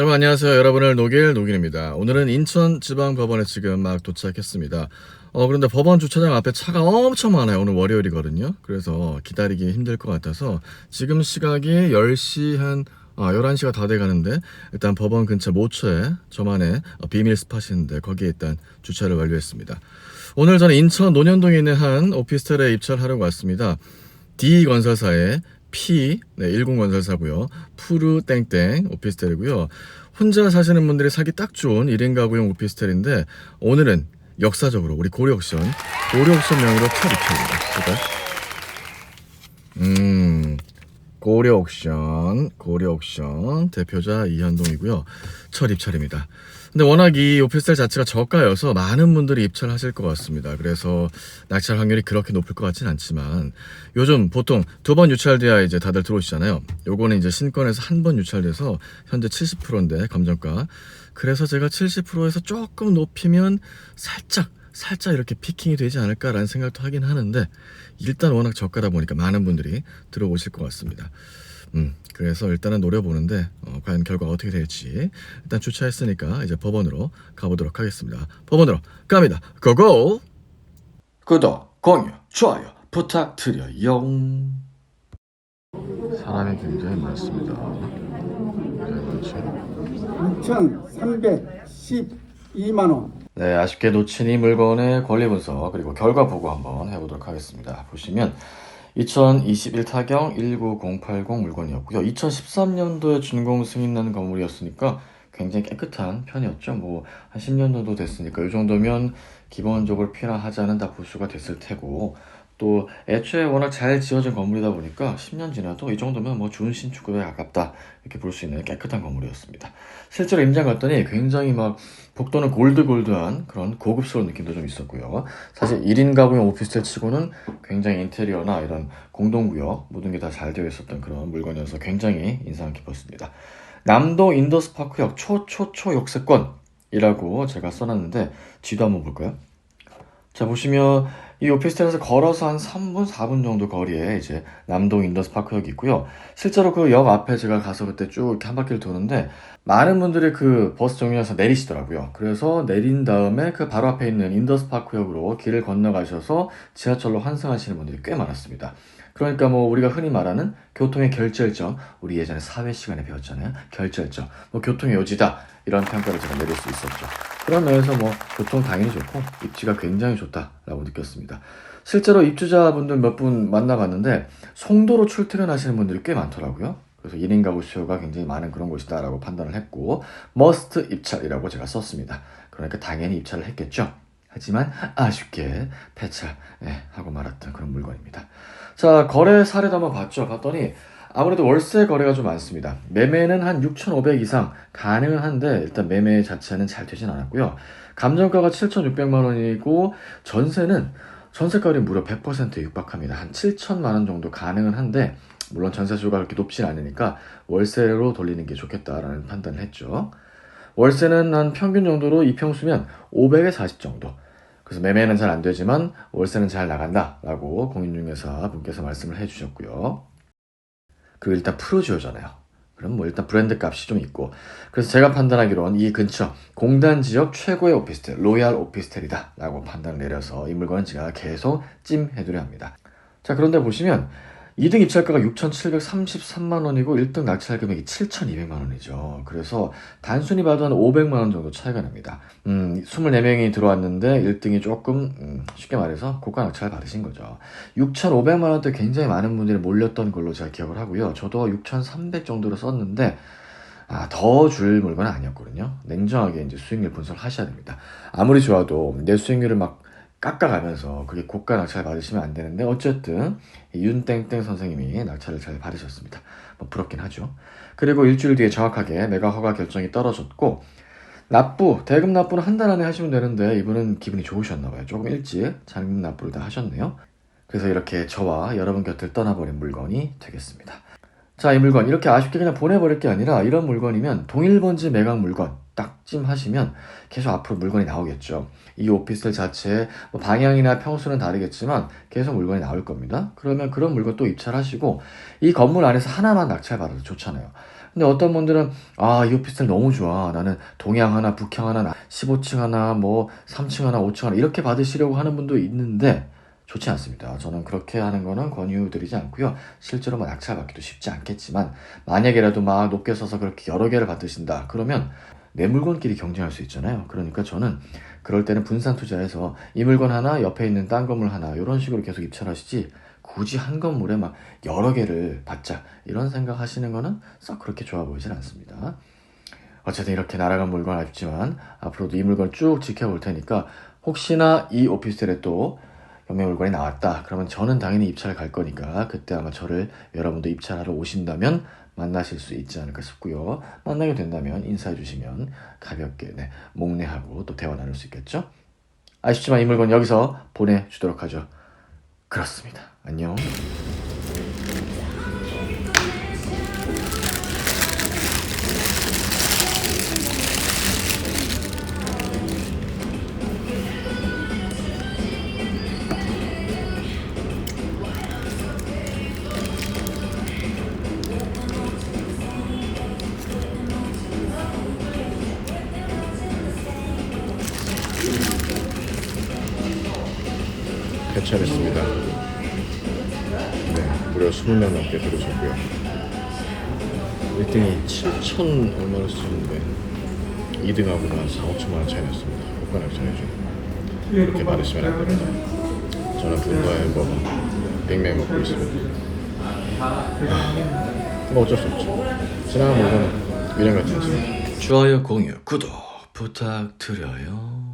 여러분 안녕하세요. 여러분을 녹일 녹일입니다. 오늘은 인천지방법원에 지금 막 도착했습니다. 어 그런데 법원 주차장 앞에 차가 엄청 많아요. 오늘 월요일이거든요. 그래서 기다리기 힘들 것 같아서 지금 시각이 10시 한 아, 11시가 다 돼 가는데 일단 법원 근처 모처에 저만의 어, 비밀 스팟이 있는데 거기에 일단 주차를 완료했습니다. 오늘 저는 인천 논현동에 있는 한 오피스텔에 입찰 하려고 왔습니다. D 건설사의 P 네, 10 건설사고요. 푸르 땡땡 오피스텔이고요. 혼자 사시는 분들이 사기 딱 좋은 1인 가구용 오피스텔인데 오늘은 역사적으로 우리 고려옥션 고려옥션 명으로 첫 입찰입니다. 볼까요? 음 고려 옥션 고려 옥션 대표자 이현동이고요. 첫 입찰입니다. 근데 워낙 이 오피스텔 자체가 저가여서 많은 분들이 입찰하실 것 같습니다. 그래서 낙찰 확률이 그렇게 높을 것 같진 않지만 요즘 보통 두 번 유찰돼야 이제 다들 들어오시잖아요. 요거는 이제 신권에서 한 번 유찰돼서 현재 70%인데 감정가. 그래서 제가 70%에서 조금 높이면 살짝 살짝 이렇게 피킹이 되지 않을까라는 생각도 하긴 하는데 일단 워낙 저가다 보니까 많은 분들이 들어오실 것 같습니다. 음, 그래서 일단은 노려보는데 어, 과연 결과가 어떻게 될지 일단 주차했으니까 이제 법원으로 가보도록 하겠습니다. 법원으로 갑니다. 고고! 구독, 공유, 좋아요 부탁드려요. 사람이 굉장히 많습니다. 네, 그렇죠. 6,312만 원. 네, 아쉽게 놓친 이 물건의 권리 분석 그리고 결과 보고 한번 해보도록 하겠습니다. 보시면 2021 타경 19080 물건이었고요. 2013년도에 준공 승인난 건물이었으니까 굉장히 깨끗한 편이었죠. 뭐 한 10년 정도 됐으니까 이 정도면 기본적으로 필요하지 않은 다 보수가 됐을 테고 또 애초에 워낙 잘 지어진 건물이다 보니까 10년 지나도 이 정도면 뭐 좋은 신축급에 가깝다 이렇게 볼 수 있는 깨끗한 건물이었습니다. 실제로 임장 갔더니 굉장히 막 복도는 골드골드한 그런 고급스러운 느낌도 좀 있었고요. 사실 1인 가구용 오피스텔 치고는 굉장히 인테리어나 이런 공동구역 모든 게 다 잘 되어 있었던 그런 물건이어서 굉장히 인상 깊었습니다. 남도 인더스파크역 초초초 역세권이라고 제가 써놨는데 지도 한번 볼까요? 자 보시면 이 오피스텔에서 걸어서 한 3분, 4분 정도 거리에 이제 남동 인더스 파크역이 있고요. 실제로 그 역 앞에 제가 가서 그때 쭉 이렇게 한 바퀴를 도는데 많은 분들이 그 버스 정류장에서 내리시더라고요. 그래서 내린 다음에 그 바로 앞에 있는 인더스 파크역으로 길을 건너가셔서 지하철로 환승하시는 분들이 꽤 많았습니다. 그러니까 뭐 우리가 흔히 말하는 교통의 결절점, 우리 예전에 사회 시간에 배웠잖아요. 결절점, 뭐 교통의 요지다 이런 평가를 제가 내릴 수 있었죠. 그런 면에서 뭐 교통 당연히 좋고 입지가 굉장히 좋다라고 느꼈습니다. 실제로 입주자분들 몇 분 만나봤는데 송도로 출퇴근하시는 분들이 꽤 많더라고요. 그래서 1인 가구 수요가 굉장히 많은 그런 곳이다라고 판단을 했고 머스트 입찰이라고 제가 썼습니다. 그러니까 당연히 입찰을 했겠죠. 하지만 아쉽게 폐차 예, 하고 말았던 그런 물건입니다. 자 거래 사례도 한번 봤죠. 봤더니 아무래도 월세 거래가 좀 많습니다. 매매는 한 6,500 이상 가능은 한데 일단 매매 자체는 잘 되진 않았고요. 감정가가 7,600만 원이고 전세는 전세가율이 무려 100%에 육박합니다. 한 7천만 원 정도 가능은 한데 물론 전세수가 그렇게 높진 않으니까 월세로 돌리는 게 좋겠다라는 판단을 했죠. 월세는 한 평균 정도로 이 평수면 500에 40 정도. 그래서 매매는 잘 안 되지만 월세는 잘 나간다라고 공인중개사 분께서 말씀을 해주셨고요. 그리고 일단 프로지오잖아요. 그럼 뭐 일단 브랜드 값이 좀 있고 그래서 제가 판단하기로는 이 근처 공단 지역 최고의 오피스텔 로얄 오피스텔이다 라고 판단을 내려서 이 물건은 제가 계속 찜해두려 합니다. 자 그런데 보시면 2등 입찰가가 6,733만 원이고 1등 낙찰 금액이 7,200만 원이죠. 그래서 단순히 봐도 한 500만 원 정도 차이가 납니다. 음, 24명이 들어왔는데 1등이 조금 음, 쉽게 말해서 고가 낙찰 받으신 거죠. 6,500만 원대 굉장히 많은 분들이 몰렸던 걸로 제가 기억을 하고요. 저도 6,300 정도로 썼는데 아, 더 줄 물건은 아니었거든요. 냉정하게 이제 수익률 분석을 하셔야 됩니다. 아무리 좋아도 내 수익률을 막 깎아가면서 그게 고가 낙찰 받으시면 안 되는데 어쨌든 이 윤땡땡 선생님이 낙찰을 잘 받으셨습니다. 뭐 부럽긴 하죠. 그리고 일주일 뒤에 정확하게 매각 허가 결정이 떨어졌고 납부, 대금 납부는 한달 안에 하시면 되는데 이분은 기분이 좋으셨나 봐요. 조금 일찍 잔금 납부를 다 하셨네요. 그래서 이렇게 저와 여러분 곁을 떠나버린 물건이 되겠습니다. 자, 이 물건 이렇게 아쉽게 그냥 보내버릴 게 아니라 이런 물건이면 동일번지 매각 물건 딱 찜하시면 계속 앞으로 물건이 나오겠죠. 이 오피스텔 자체의 뭐 방향이나 평수는 다르겠지만 계속 물건이 나올 겁니다. 그러면 그런 물건 또 입찰하시고 이 건물 안에서 하나만 낙찰 받아도 좋잖아요. 근데 어떤 분들은 아, 이 오피스텔 너무 좋아. 나는 동향 하나, 북향 하나, 15층 하나, 뭐 3층 하나, 5층 하나 이렇게 받으시려고 하는 분도 있는데 좋지 않습니다. 저는 그렇게 하는 거는 권유드리지 않고요. 실제로 뭐 낙찰 받기도 쉽지 않겠지만 만약에라도 막 높게 서서 그렇게 여러 개를 받으신다. 그러면 내 물건끼리 경쟁할 수 있잖아요. 그러니까 저는 그럴 때는 분산 투자해서 이 물건 하나, 옆에 있는 딴 건물 하나 이런 식으로 계속 입찰하시지 굳이 한 건물에 막 여러 개를 받자 이런 생각 하시는 거는 썩 그렇게 좋아 보이진 않습니다. 어쨌든 이렇게 날아간 물건 아쉽지만 앞으로도 이 물건 쭉 지켜볼 테니까 혹시나 이 오피스텔에 또 경매 물건이 나왔다. 그러면 저는 당연히 입찰 갈 거니까 그때 아마 저를 여러분도 입찰하러 오신다면 만나실 수 있지 않을까 싶고요. 만나게 된다면 인사해 주시면 가볍게 네, 목례하고 또 대화 나눌 수 있겠죠? 아쉽지만 이 물건 여기서 보내주도록 하죠. 그렇습니다. 안녕 개찰했습니다. 네, 무려 20명 넘게 들으셨고요. 1등이 7천 얼마를 쓰셨는데 2등하고는 4, 5천만 원 차이 났습니다. 국가 낙찰해줘. 그렇게 받으시면 안 됩니다. 저는 분과에 뭐 백맥 먹고 있습니다. 뭐 어쩔 수 없죠. 지나간 물건은 미련 같지 않습니다. 좋아요 공유 구독 부탁드려요